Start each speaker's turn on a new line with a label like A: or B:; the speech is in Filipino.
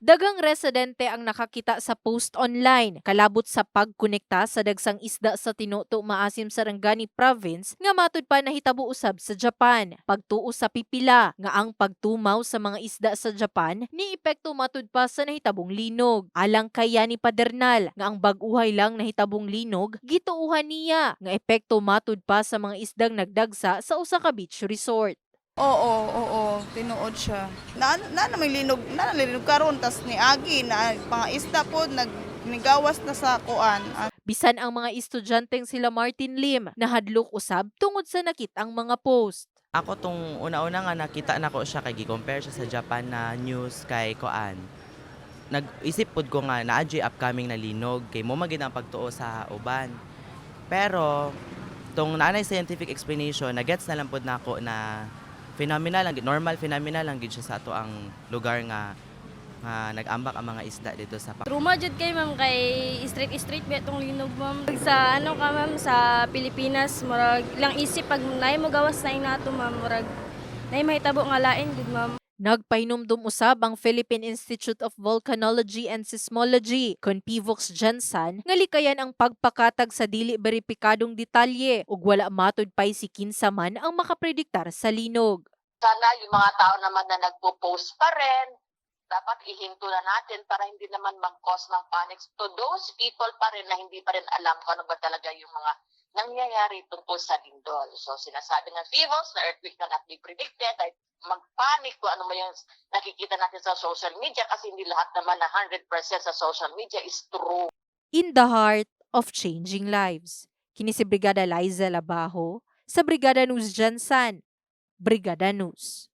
A: Dagang residente ang nakakita sa post online kalabot sa pagkonekta sa dagsang isda sa tinuto maasim Sarangani province nga matud pa nahitabo usab sa Japan. Pagtuo sa pipila nga ang pagtumaw sa mga isda sa Japan ni epekto matud pa sa nahitabong linog. Alang kay Yani Padernal nga ang bag-uhay lang nahitabong linog gituuhan niya nga epekto matud pa sa mga isdang nagdagsa sa usa ka beach resort.
B: Oo, oo, tinuod siya. Na na na may linog, na na linog karon tas ni Agi na pangaista po nag nigawas na sa kuan.
A: Bisan ang mga estudyanteng sila Martin Lim nahadlok usab tungod sa nakitang mga post.
C: Ako tong una-una nga nakita na ko siya kay gi-compare siya sa Japan na news kay Koan. Nag-isip pud ko nga na upcoming na linog kay mo magid ang pagtuo sa uban. Pero tong naanay scientific explanation na gets na lang pud nako na phenomenal lang normal phenomenal lang gid siya sa ato ang lugar nga nga nag-ambak ang mga isda dito sa
D: Truma jud kay ma'am kay street street ba tong linog ma'am. Sa ano ka ma'am sa Pilipinas murag lang isip pag nay mo gawas na nato ma'am murag nay mahitabo nga lain gud ma'am.
A: Nagpahinumdum usab ang Philippine Institute of Volcanology and Seismology, Conpivox Jansan, nga likayan ang pagpakatag sa dili beripikadong detalye ug wala matud pay si kinsa man ang makaprediktar sa linog.
E: sana yung mga tao naman na nagpo-post pa rin, dapat ihinto na natin para hindi naman mag-cause ng panic to those people pa rin na hindi pa rin alam kung ano ba talaga yung mga nangyayari tungkol sa lindol. So sinasabi ng FIVOS na earthquake cannot be predicted, mag-panic kung ano mo yung nakikita natin sa social media kasi hindi lahat naman na 100% sa social media is true.
A: In the heart of changing lives. Kini si Brigada Liza Labajo sa Brigada News Jansan. Brigada News.